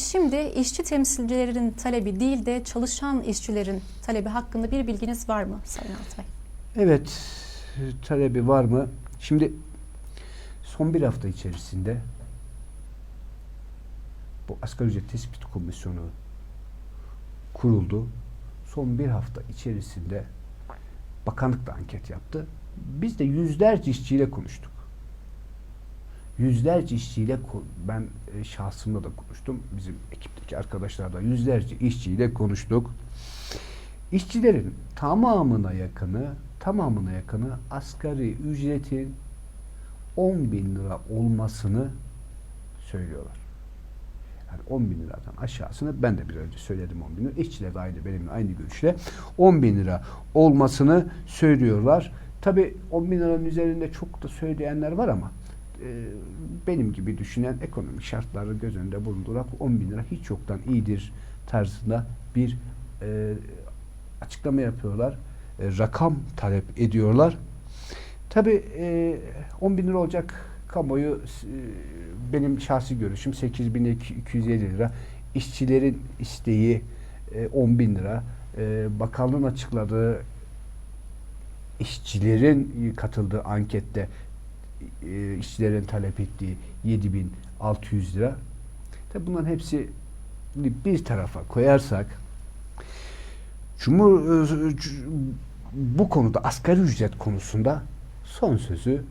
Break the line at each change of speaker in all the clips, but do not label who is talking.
Şimdi işçi temsilcilerin talebi değil de çalışan işçilerin talebi hakkında bir bilginiz var mı Sayın Altay?
Evet, talebi var mı? Şimdi son bir hafta içerisinde bu asgari ücret tespit komisyonu kuruldu. Son bir hafta içerisinde bakanlık da anket yaptı. Biz de yüzlerce işçiyle konuştuk. Yüzlerce işçiyle ben e, şahsımla da konuştum. Bizim ekipteki arkadaşlarla yüzlerce işçiyle konuştuk. İşçilerin tamamına yakını tamamına yakını asgari ücretin 10 bin lira olmasını söylüyorlar. Yani 10 bin liradan aşağısını ben de bir önce söyledim 10 bin lira. İşçiler de aynı benimle aynı görüşle 10 bin lira olmasını söylüyorlar. Tabi 10 bin liranın üzerinde çok da söyleyenler var ama benim gibi düşünen ekonomik şartları göz önünde bulundurarak 10 bin lira hiç yoktan iyidir tarzında bir e, açıklama yapıyorlar. E, rakam talep ediyorlar. Tabi e, 10 bin lira olacak kamuoyu e, benim şahsi görüşüm 8250 lira. İşçilerin isteği e, 10 bin lira. E, bakanlığın açıkladığı işçilerin katıldığı ankette e, işçilerin talep ettiği 7600 lira. Tabi bunların hepsi bir tarafa koyarsak Cumhur e, bu konuda asgari ücret konusunda son sözü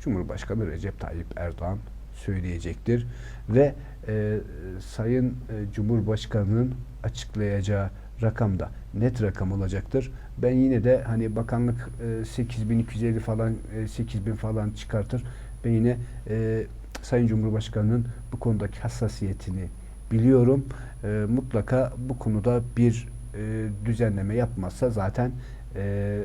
Cumhurbaşkanı Recep Tayyip Erdoğan söyleyecektir ve e, Sayın e, Cumhurbaşkanı'nın açıklayacağı rakam da net rakam olacaktır. Ben yine de hani bakanlık e, 8250 falan e, 8000 falan çıkartır. Ben yine e, Sayın Cumhurbaşkanı'nın bu konudaki hassasiyetini biliyorum. E, mutlaka bu konuda bir e, düzenleme yapmazsa zaten e,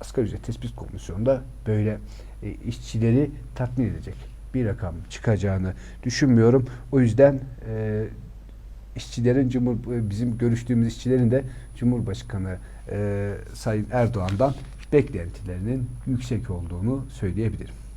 asgari ücret tespit komisyonunda böyle e, işçileri tatmin edecek bir rakam çıkacağını düşünmüyorum. O yüzden e, işçilerin Cumhur bizim görüştüğümüz işçilerin de Cumhurbaşkanı e, Sayın Erdoğan'dan beklentilerinin yüksek olduğunu söyleyebilirim.